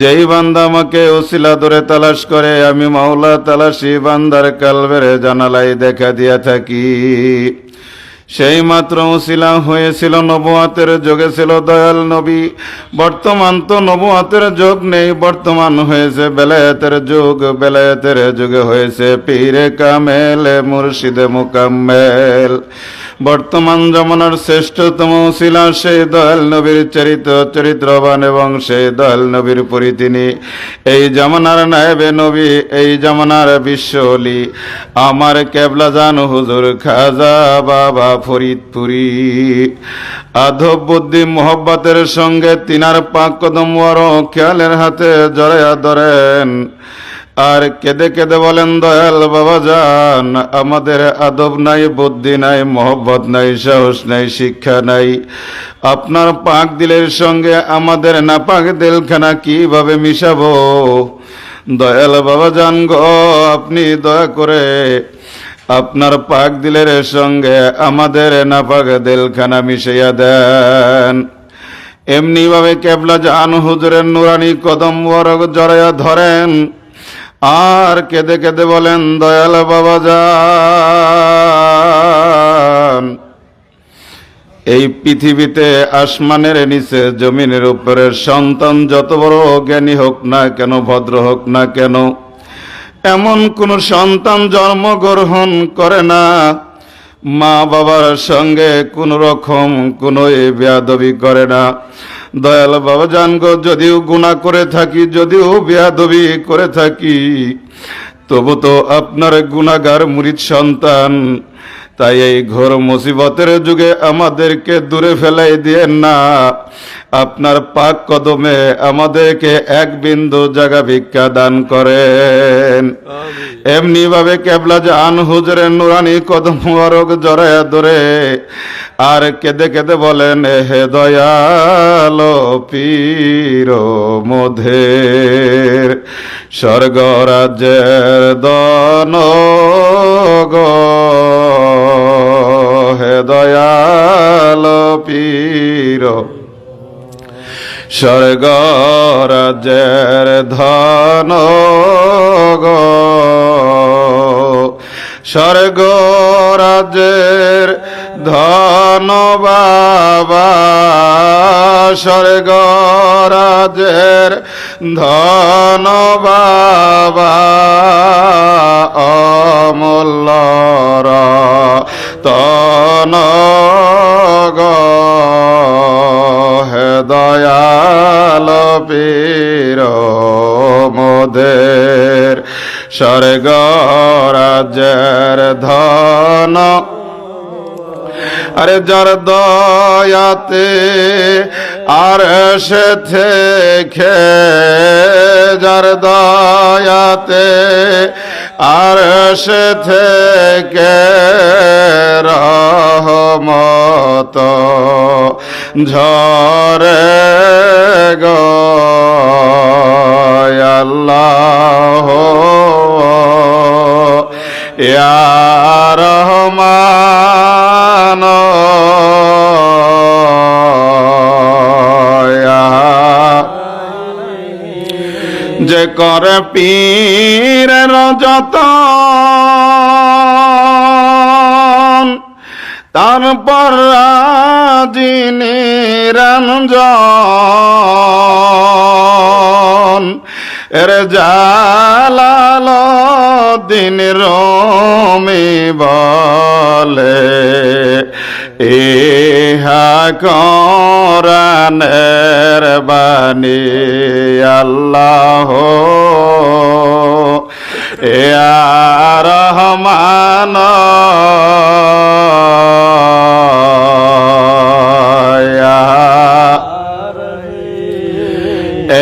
যেই বান্দা আমাকে ওসিলা ধরে তালাশ করে, আমি মাওলা তালাশি বান্দার কালবেরে জানালাই দেখা দিয়া থাকি। সেই মাত্র ওসিলা হয়েছিল নবুয়াতের যোগে ছিল দয়াল নবী। বর্তমান তো নবুয়াতের যোগ নেই, বর্তমান হয়েছে বেলায়েতের যুগ, বেলায়েতের যুগে হয়েছে পীরে কামেল, মুর্শিদে মুকাম্মেল। বর্তমান জমানার শ্রেষ্ঠতম শিলা সেই দয়াল নবীর চরিত্র, চরিত্রবান এবং সেই দয়াল নবীর পরি তিনি। এই জামানার নায়েবে নবী, এই জামানার বিশ্বলি আমার কেবলা জান হুজুর খাজা বাবা ফরিদপুরি। আধব বুদ্ধি মোহব্বতের সঙ্গে তিনার পাক কদম খেয়ালের হাতে জড়াইয়া ধরেন। আর কেঁদে কেঁদে বলেন, দয়াল বাবা যান আমাদের আদব নাই, বুদ্ধি নাই, মহব্বত নাই, সাহস নাই, শিক্ষা নাই। আপনার পাক দিলের সঙ্গে আমাদের নাপাক দিলখানা কীভাবে মিশাবো? দয়াল বাবা যান গো, আপনি দয়া করে আপনার পাক দিলের সঙ্গে আমাদের নাপাক দিলখানা মিশাইয়া দেন। এমনি ভাবে কেবলা জান হুজুরের নুরানি কদম বরগ জড়াইয়া ধরেন। আর কেঁদে কেঁদে বলেন, দয়াল বাবা যান এই পৃথিবীতে আসমানের নিচে, জমিনের উপরে সন্তান যত বড় জ্ঞানী হোক না কেন, ভদ্র হোক না কেন এমন কোন সন্তান জন্মগ্রহণ করে না। মা বাবার সঙ্গে কোন রকম কোনো বেয়াদবি করে না। দয়াল বাবা জানগো যদিও গুণা করে থাকি, যদিও বেয়াদবি করে থাকি, তবু তো আপনার গুণাগার মুরিদ সন্তান তাই এই ঘোর মুসিবতের যুগে আমাদেরকে দূরে ফেলাই দিয়েন না। আপনার পাক কদমে আমাদেরকে এক বিন্দু জায়গা ভিক্ষা দান করেন। এমনি ভাবে কেবলা জান হুজুরের নুরানি কদম মুবারক জড়ায় ধরে। আর কেঁদে কেঁদে বলেন হে দয়াল পীর মধের। স্বর্গ রাজ্যের দন হে দয়াল পীর। স্বর্গ রাজ্যের ধন গো স্বর্গ রাজ্যের ধন বাবা স্বর্গ রাজ্যের ধন অমূল্য তন হে দয়াল পীর মোদের স্বর্গ রাজ্যের ধন আরে যার দয়াতে আর সে থেকে যার দয়াতে আর সে থেকে রহমত ঝরে গো। করে পীরের যতন তারপর রাজিনী রঞ্জন এর জালাল দিন রমি বলে ইহা করানের বাণী আল্লাহ। এ রহমান।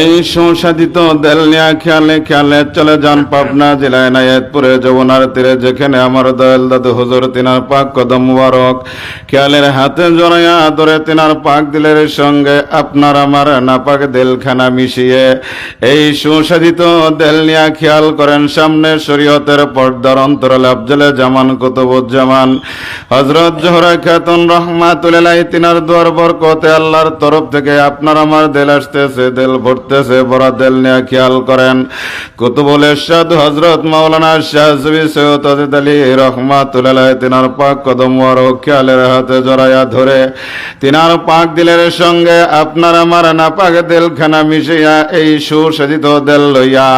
এই সংসাদিত দেলনিয়া খেয়ালে খেয়ালে চলে যান পাবনা জেলায় নায়াতপুরে যমুনার তীরে, যেখানে আমার দয়াল দাদু হুজুর, তিনার পাক কদম মুবারক। খেয়ালের হাতে জড়াইয়া ধরে তিনার পাক দিলের সঙ্গে আপনার আমার নাপাক দিলখানা মিশিয়ে। এই সুসাধিত দেলনিয়া খেয়াল করেন সামনে শরীয়তের পর্দার অন্তরাল আফজলে জামান কুতুবুজ্জামান। হজরত জোহরা খাতুন রহমাতুল্লাহ তিনার দুয়ার বরকতে আল্লাহর তরফ থেকে আপনার আমার দিল আসতেছে, দেল ভরতেছে হবে বড় দিল নিয়ে খেয়াল করেন। কুতুবুল ইরশাদ হযরত মাওলানা শাহ সুবি সৈয়দ আজিদ আলী রহমাতুল্লাহ তিনার পাক কদম ওয়ারক খেয়ালের হাতে জড়াইয়া ধরে, তিনার পাক দিলের সঙ্গে আপনার আমার নাপাক দিলখানা মিশিয়া এই সুসজ্জিত দিল লইয়া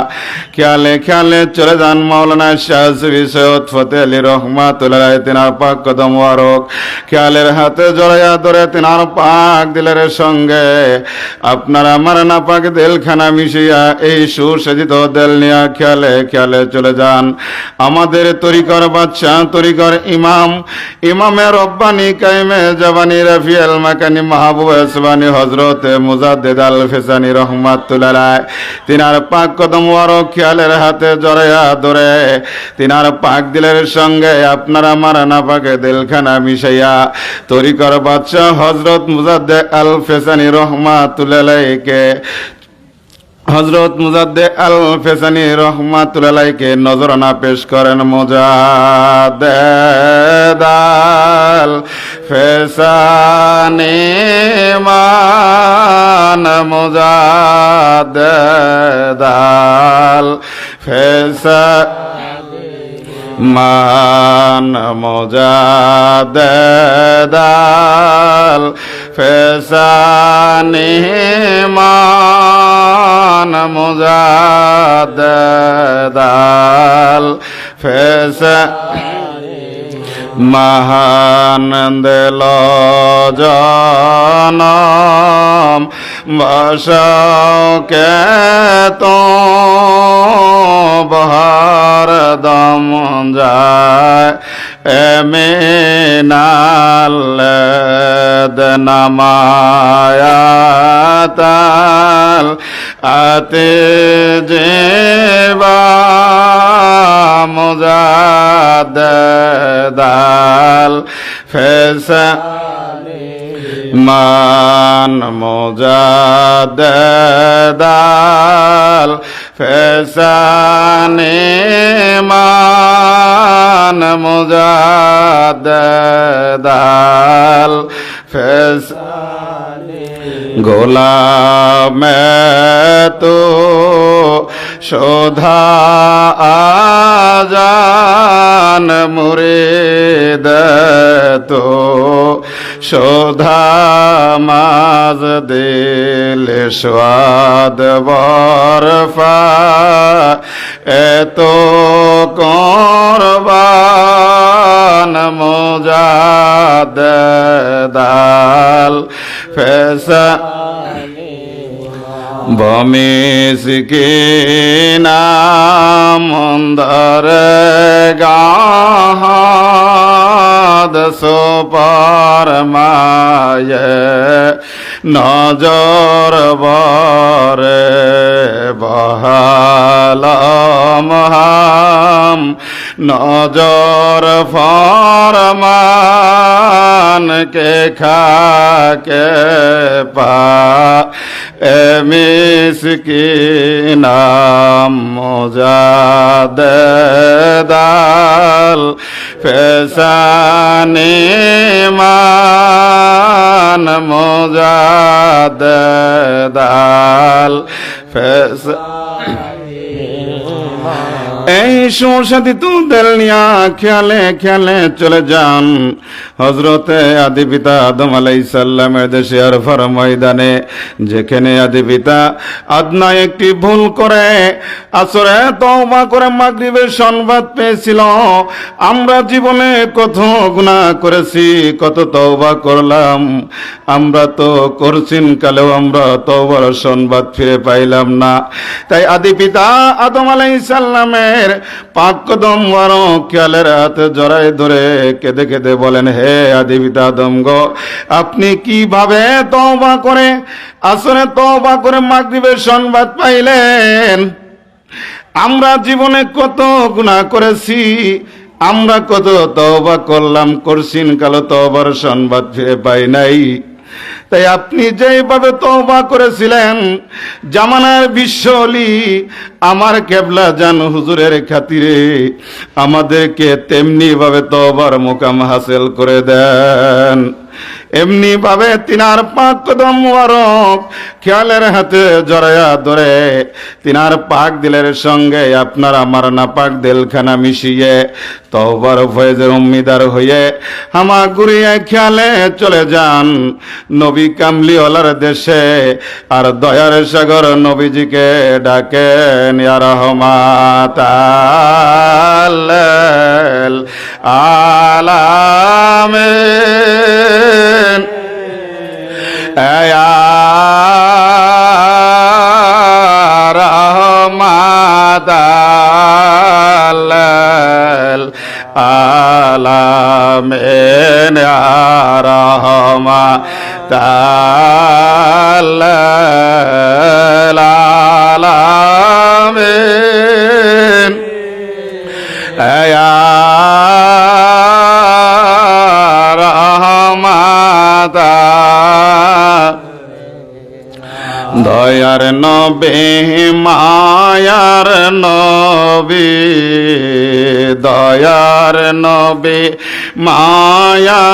খেয়ালে খেয়ালে চলে যান মাওলানা শাহ সুবি সৈয়দ ফতে আলী রহমাতুল্লাহ তিনার পাক কদম ওয়ারক খেয়ালের হাতে জড়াইয়া ধরে, তিনার পাক দিলের সঙ্গে আপনার আমার নাপাক দিলখানা মিশিয়া এই সুসজ্জিত দিল নিয়া খেয়ালে খেয়ালে চলে যান। আমাদের তরিকর বাচ্চা তরিকর ইমাম, ইমামে রব্বানি কাইমে জবানি রফিয়াল মাকানি মাহবুব আসবানি হজরতে মুজাদ্দিদ আল ফেসানি রহমাতুল্লাহ তিনার পাক কদম ওয়ারক খেয়ালের হাতে জড়াইয়া ধরে। তিনার পাক দিলের সঙ্গে আপনার আমার নাপাকে দিলখানা মিশাইয়া। তরিকর বাচ্চা হজরত মুজাদ্দে আল ফেসানি রহমাতুল্লাহকে হজরত মুজাদ্দে আল ফেসানি রহমাতুল্লাহকে নজরানা পেশ করেন মুজাদ্দাল ফেসানি মান মুজাদ্দাল ফেসা মান মোজাদাল ফেসানি মান মোজাদাল ফেসা মহানন্দ জনম বসকে তো বহার দম এমিনাল নামায়াতাল আতে যেবা মুজাদাল ফেসা মান মুজাদাল ফেসানে মান মুজাদাল ফেসা গোলামে তো শোধা আজান মুরিদ তো শোধা মাজ দিল স্বাদ বরফা এত করবান মোজাদ ফেসা বমিস কে না মন্দর গাহাদ সোপার মায় নজর বরে বহালম হাম নজর ফরমান কে খাকে পা মিসকিনাম মজাদাল ফেসানি মান মোজাদাল ফেসা এই সুসাথী তুদের নিয়া খেয়ালে খেয়ালে চলে যান। হজরতে আদি পিতা আদম আলাই সাল্লামের দেশে আরফার ময়দানে, যেখানে আদি পিতা আদনা একটি ভুল করে, আসরে তওবা করে মাগরিবের সংবাদ পেয়েছিল। আমরা জীবনে কত গুনাহ করেছি, কত তওবা করলাম। আমরা তো করছিন কালেও আমরা তওবার সংবাদ ফিরে পাইলাম না। তাই আদি পিতা আদম আলাই সাল্লামের পাক কদম ওয়ারো খেয়ালের হাতে জড়াই ধরে কেঁদে কেঁদে বলেন, হে আদি পিতা আদম গো, আপনি কীভাবে তওবা করে আসরে তওবা করে মাগরিবের সংবাদ পাইলেন? আমরা জীবনে কত গুনাহ করেছি, আমরা কত তওবা করলাম করছিন কালো তওবার সংবাদ পাই নাই। তাই আপনি যেভাবে তওবা করেছিলেন, জামানার বিশ্বলি, আমার কেবলা জান হুজুরের খাতিরে আমাদেরকে তেমনি ভাবে তওবার মোকাম হাসিল করে দেন। এমনি ভাবে তিনার পাক কদম মুবারক খেয়ালের হাতে জড়াইয়া ধরে। তিনার পাক দিলের সঙ্গে আপনার আমার না পাক দিলখানা মিশিয়ে তওবার ফয়েজের উম্মিদার হয়ে হামা গুড়িয়ে খেয়ালে চলে যান নবী কামলিওয়ালার দেশে। আর দয়ার সাগর নবীজিকে ডাকেন, ইয়া রহমাত আলামিন। রহমাত আলামিন ইয়া রহমাত আলামিন। ইয়া দয়ার নবে মায়ার নবী দয়ার নবে মায়া